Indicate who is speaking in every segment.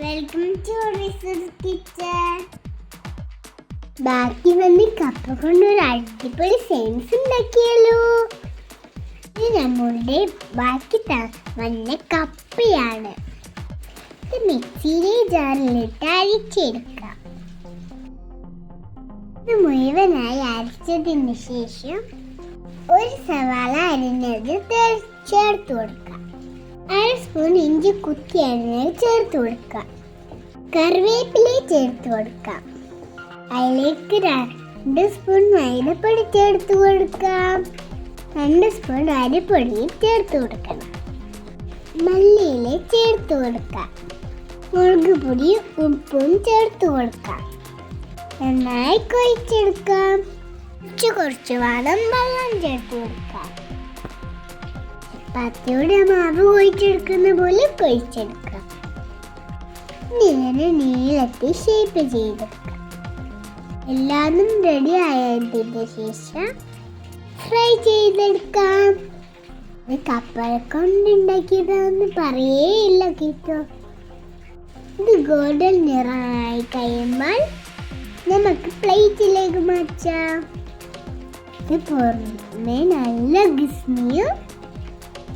Speaker 1: Welcome to kitchen ബാക്കി വന്ന് കപ്പ കൊണ്ട് ഒരു അടിപൊളി സെൻസ് ഉണ്ടാക്കിയല്ലോ ഇത് നമ്മളുടെ ബാക്കി വന്ന കപ്പയാണ്. ഇത് മിക്സിയിലെ ജാറിലിട്ട് അരിച്ചെടുക്കാം. ഇത് മുഴുവനായി അരച്ചതിന് ശേഷം ഒരു സവാള അരിഞ്ഞത് ചേർത്ത് കൊടുക്കാം. അര സ്പൂൺ ഇഞ്ചി കുത്തി അരിഞ്ഞത് ചേർത്ത് കൊടുക്കാം. കറിവേപ്പില ചേർത്ത് കൊടുക്കാം. അതിലേക്ക് രണ്ട് സ്പൂൺ മൈദപ്പൊടി ചേർത്ത് കൊടുക്കാം. രണ്ട് സ്പൂൺ അരിപ്പൊടിയും ചേർത്ത് കൊടുക്കണം. മല്ലിയില ചേർത്ത് കൊടുക്കാം. മുളക് പൊടിയും ഉപ്പും ചേർത്ത് കൊടുക്കാം. നന്നായി കൊഴിച്ചെടുക്കാം. കുറച്ച് കുറച്ച് വേണം വെള്ളം ചേർത്ത് കൊടുക്കാം. ചപ്പാത്തിയുടെ മാവ് കൊഴിച്ചെടുക്കുന്ന പോലെ കൊഴിച്ചെടുക്കാം നേരെ നീളത്തിൽ ഷേപ്പ് ചെയ്തെടുക്കാം. എല്ലാതും റെഡി ആയതിന്റെ ശേഷം ഫ്രൈ ചെയ്തെടുക്കാം. കപ്പല കൊണ്ടുണ്ടാക്കിയതാന്ന് പറയേയില്ല കേട്ടോ. ഇത് ഗോൾഡൻ നിറമായി കഴിയുമ്പോൾ നമുക്ക് പ്ലേറ്റിലേക്ക് മാറ്റാം. ഇത് പുറമേ നല്ല ഗിസ്മിയും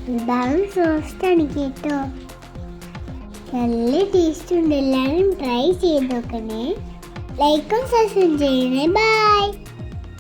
Speaker 1: ഇതാണ് സോഫ്റ്റാണ് കേട്ടോ നല്ല ടേസ്റ്റ് ഉണ്ട്. എല്ലാവരും ട്രൈ ചെയ്ത് നോക്കണേ. ലൈക്കും സബ്സ്ക്രൈബ് ചെയ്യണേ. ബൈ